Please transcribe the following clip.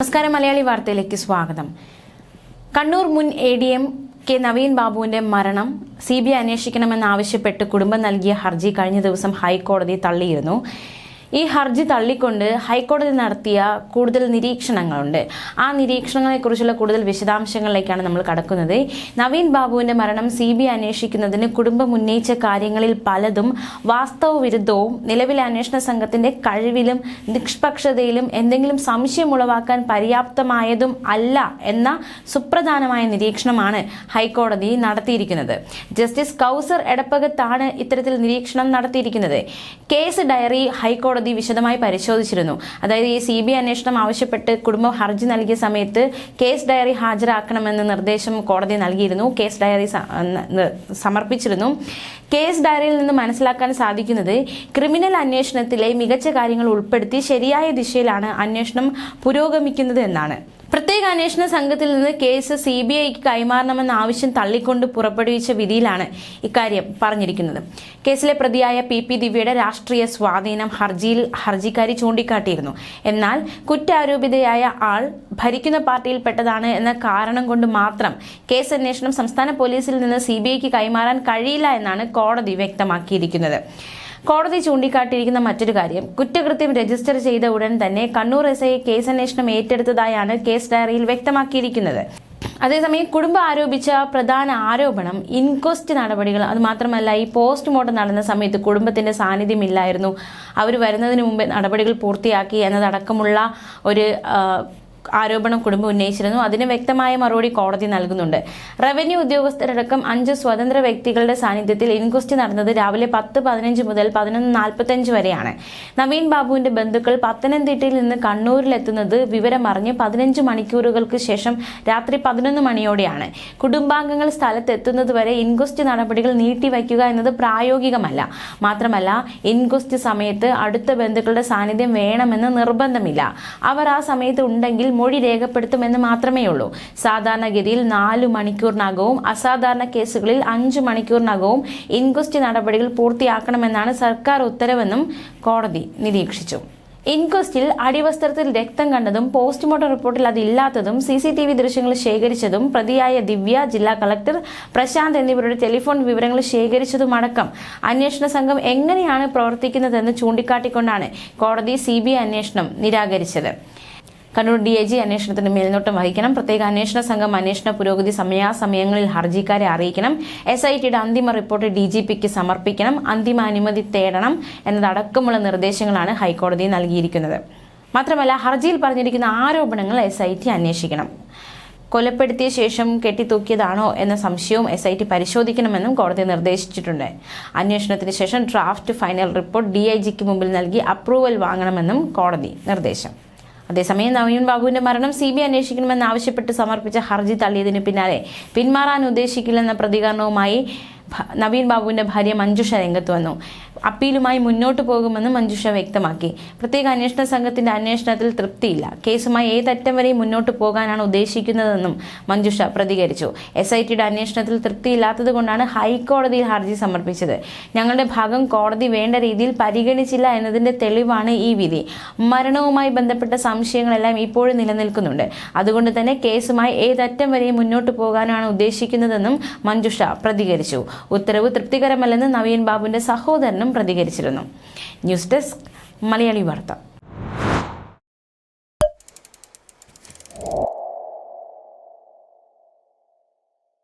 നമസ്കാരം മലയാളി വാർത്തയിലേക്ക് സ്വാഗതം. കണ്ണൂർ മുൻ A D M K Naveen ബാബുവിന്റെ മരണം സി ബി ഐ അന്വേഷിക്കണമെന്നാവശ്യപ്പെട്ട് കുടുംബം നൽകിയ ഹർജി കഴിഞ്ഞ ദിവസം ഹൈക്കോടതി തള്ളിയിരുന്നു. ഈ ഹർജി തള്ളിക്കൊണ്ട് ഹൈക്കോടതി നടത്തിയ കൂടുതൽ നിരീക്ഷണങ്ങളുണ്ട്. ആ നിരീക്ഷണങ്ങളെക്കുറിച്ചുള്ള കൂടുതൽ വിശദാംശങ്ങളിലേക്കാണ് നമ്മൾ കടക്കുന്നത്. നവീൻ ബാബുവിന്റെ മരണം സി ബി അന്വേഷിക്കുന്നതിന് കുടുംബം ഉന്നയിച്ച കാര്യങ്ങളിൽ പലതും വാസ്തവ വിരുദ്ധവും നിലവിലെ അന്വേഷണ സംഘത്തിന്റെ കഴിവിലും നിഷ്പക്ഷതയിലും എന്തെങ്കിലും സംശയം ഉളവാക്കാൻ പര്യാപ്തമായതും അല്ല എന്ന സുപ്രധാനമായ നിരീക്ഷണമാണ് ഹൈക്കോടതി നടത്തിയിരിക്കുന്നത്. ജസ്റ്റിസ് കൗസർ എടപ്പകത്താണ് ഇത്തരത്തിൽ നിരീക്ഷണം നടത്തിയിരിക്കുന്നത്. കേസ് ഡയറി ഹൈക്കോടതി വിശദമായി പരിശോധിച്ചിരുന്നു. അതായത് ഈ സി ബി അന്വേഷണം ആവശ്യപ്പെട്ട് കുടുംബം ഹർജി നൽകിയ സമയത്ത് കേസ് ഡയറി ഹാജരാക്കണമെന്ന നിർദ്ദേശം കോടതി നൽകിയിരുന്നു. കേസ് ഡയറി സമർപ്പിച്ചിരുന്നു. കേസ് ഡയറിയിൽ നിന്ന് മനസ്സിലാക്കാൻ സാധിക്കുന്നത് ക്രിമിനൽ അന്വേഷണത്തിലെ മികച്ച കാര്യങ്ങൾ ഉൾപ്പെടുത്തി ശരിയായ ദിശയിലാണ് അന്വേഷണം പുരോഗമിക്കുന്നത് എന്നാണ്. പ്രത്യേക അന്വേഷണ സംഘത്തിൽ നിന്ന് കേസ് സി ബി ഐക്ക് കൈമാറണമെന്ന ആവശ്യം തള്ളിക്കൊണ്ട് പുറപ്പെടുവിച്ച വിധിയിലാണ് ഇക്കാര്യം പറഞ്ഞിരിക്കുന്നത്. കേസിലെ പ്രതിയായ പി പി ദിവ്യയുടെ രാഷ്ട്രീയ സ്വാധീനം ഹർജിയിൽ ഹർജിക്കാരി ചൂണ്ടിക്കാട്ടിയിരുന്നു. എന്നാൽ കുറ്റാരോപിതയായ ആൾ ഭരിക്കുന്ന പാർട്ടിയിൽപ്പെട്ടതാണ് എന്ന കാരണം കൊണ്ട് മാത്രം കേസ് അന്വേഷണം സംസ്ഥാന പോലീസിൽ നിന്ന് സി ബി ഐക്ക് കൈമാറാൻ കഴിയില്ല എന്നാണ് കോടതി വ്യക്തമാക്കിയിരിക്കുന്നത്. കോടതി ചൂണ്ടിക്കാട്ടിയിരിക്കുന്ന മറ്റൊരു കാര്യം. കുറ്റകൃത്യം രജിസ്റ്റർ ചെയ്ത ഉടൻ തന്നെ കണ്ണൂർ എസ് ഐ കേസ് അന്വേഷണം ഏറ്റെടുത്തതായാണ് കേസ് ഡയറിയിൽ വ്യക്തമാക്കിയിരിക്കുന്നത്. അതേസമയം കുടുംബം ആരോപിച്ച പ്രധാന ആരോപണം ഇൻക്വസ്റ്റ് നടപടികൾ അത് മാത്രമല്ല ഈ പോസ്റ്റ്മോർട്ടം നടന്ന സമയത്ത് കുടുംബത്തിന്റെ സാന്നിധ്യമില്ലായിരുന്നു. അവർ വരുന്നതിന് മുമ്പ് നടപടികൾ പൂർത്തിയാക്കി എന്നതടക്കമുള്ള ഒരു ആരോപണം കുടുംബം ഉന്നയിച്ചിരുന്നു. അതിന് വ്യക്തമായ മറുപടി കോടതി നൽകുന്നുണ്ട്. റവന്യൂ ഉദ്യോഗസ്ഥരടക്കം അഞ്ച് സ്വതന്ത്ര വ്യക്തികളുടെ സാന്നിധ്യത്തിൽ ഇൻക്വസ്റ്റ് നടന്നത് രാവിലെ പത്ത് പതിനഞ്ച് മുതൽ പതിനൊന്ന് നാൽപ്പത്തഞ്ച് വരെയാണ്. നവീൻ ബാബുവിന്റെ ബന്ധുക്കൾ പത്തനംതിട്ടയിൽ നിന്ന് കണ്ണൂരിലെത്തുന്നത് വിവരമറിഞ്ഞ് പതിനഞ്ച് മണിക്കൂറുകൾക്ക് ശേഷം രാത്രി പതിനൊന്ന് മണിയോടെയാണ്. കുടുംബാംഗങ്ങൾ സ്ഥലത്തെത്തുന്നത് വരെ ഇൻക്വസ്റ്റ് നടപടികൾ നീട്ടിവയ്ക്കുക എന്നത് പ്രായോഗികമല്ല. മാത്രമല്ല ഇൻക്വസ്റ്റ് സമയത്ത് അടുത്ത ബന്ധുക്കളുടെ സാന്നിധ്യം വേണമെന്ന് നിർബന്ധമില്ല. അവർ ആ സമയത്ത് ഉണ്ടെങ്കിൽ മൊഴി രേഖപ്പെടുത്തുമെന്ന് മാത്രമേ ഉള്ളൂ സാധാരണഗതിയിൽ നാല് മണിക്കൂറിനകവും അസാധാരണ കേസുകളിൽ അഞ്ച് മണിക്കൂറിനകവും ഇൻക്വസ്റ്റ് നടപടികൾ പൂർത്തിയാക്കണമെന്നാണ് സർക്കാർ ഉത്തരവെന്നും കോടതി നിരീക്ഷിച്ചു. ഇൻക്വസ്റ്റിൽ അടിവസ്ത്രത്തിൽ രക്തം കണ്ടതും പോസ്റ്റ്മോർട്ടം റിപ്പോർട്ടിൽ അതില്ലാത്തതും സി സി ടി വി ദൃശ്യങ്ങൾ ശേഖരിച്ചതും പ്രതിയായ ദിവ്യ ജില്ലാ കളക്ടർ പ്രശാന്ത് എന്നിവരുടെ ടെലിഫോൺ വിവരങ്ങൾ ശേഖരിച്ചതുമടക്കം അന്വേഷണ സംഘം എങ്ങനെയാണ് പ്രവർത്തിക്കുന്നതെന്ന് ചൂണ്ടിക്കാട്ടിക്കൊണ്ടാണ് കോടതി സി ബി ഐ അന്വേഷണം നിരാകരിച്ചത്. കണ്ണൂർ ഡി ഐ ജി അന്വേഷണത്തിന് മേൽനോട്ടം വഹിക്കണം. പ്രത്യേക അന്വേഷണ സംഘം അന്വേഷണ പുരോഗതി സമയാസമയങ്ങളിൽ ഹർജിക്കാരെ അറിയിക്കണം. എസ് ഐ ടിയുടെ അന്തിമ റിപ്പോർട്ട് ഡി ജി പിക്ക് സമർപ്പിക്കണം. അന്തിമ അനുമതി തേടണം എന്നതടക്കമുള്ള നിർദ്ദേശങ്ങളാണ് ഹൈക്കോടതി നൽകിയിരിക്കുന്നത്. മാത്രമല്ല ഹർജിയിൽ പറഞ്ഞിരിക്കുന്ന ആരോപണങ്ങൾ എസ് ഐ ടി അന്വേഷിക്കണം. കൊലപ്പെടുത്തിയ ശേഷം കെട്ടിത്തൂക്കിയതാണോ എന്ന സംശയവും എസ് ഐ ടി പരിശോധിക്കണമെന്നും കോടതി നിർദ്ദേശിച്ചിട്ടുണ്ട്. അന്വേഷണത്തിന് ശേഷം draft final report D I ജിക്ക് മുമ്പിൽ നൽകി അപ്രൂവൽ വാങ്ങണമെന്നും കോടതി നിർദ്ദേശം. അതേസമയം നവീൻ ബാബുവിന്റെ മരണം സി ബി അന്വേഷിക്കണമെന്ന് ആവശ്യപ്പെട്ട് സമർപ്പിച്ച ഹർജി തള്ളിയതിന് പിന്നാലെ പിന്മാറാൻ ഉദ്ദേശിക്കില്ലെന്ന പ്രതികരണവുമായി നവീൻ ബാബുവിന്റെ ഭാര്യ മഞ്ജുഷ രംഗത്ത് വന്നു. അപ്പീലുമായി മുന്നോട്ട് പോകുമെന്ന് മഞ്ജുഷ വ്യക്തമാക്കി. പ്രത്യേക അന്വേഷണ സംഘത്തിന്റെ അന്വേഷണത്തിൽ തൃപ്തിയില്ല. കേസുമായി ഏതറ്റം വരെയും മുന്നോട്ട് പോകാനാണ് ഉദ്ദേശിക്കുന്നതെന്നും മഞ്ജുഷ പ്രതികരിച്ചു. എസ് ഐ ടിയുടെ അന്വേഷണത്തിൽ തൃപ്തിയില്ലാത്തത് കൊണ്ടാണ് ഹൈക്കോടതിയിൽ ഹർജി സമർപ്പിച്ചത്. ഞങ്ങളുടെ ഭാഗം കോടതി വേണ്ട രീതിയിൽ പരിഗണിച്ചില്ല എന്നതിന്റെ തെളിവാണ് ഈ വിധി. മരണവുമായി ബന്ധപ്പെട്ട സംശയങ്ങളെല്ലാം ഇപ്പോഴും നിലനിൽക്കുന്നുണ്ട്. അതുകൊണ്ട് തന്നെ കേസുമായി ഏതറ്റം വരെയും മുന്നോട്ട് പോകാനാണ് ഉദ്ദേശിക്കുന്നതെന്നും മഞ്ജുഷ പ്രതികരിച്ചു. ഉത്തരവ് തൃപ്തികരമല്ലെന്ന് നവീൻ ബാബുവിന്റെ സഹോദരനും പ്രതികരിച്ചിരുന്നു. ന്യൂസ് ഡെസ്ക് മലയാളി വാർത്ത.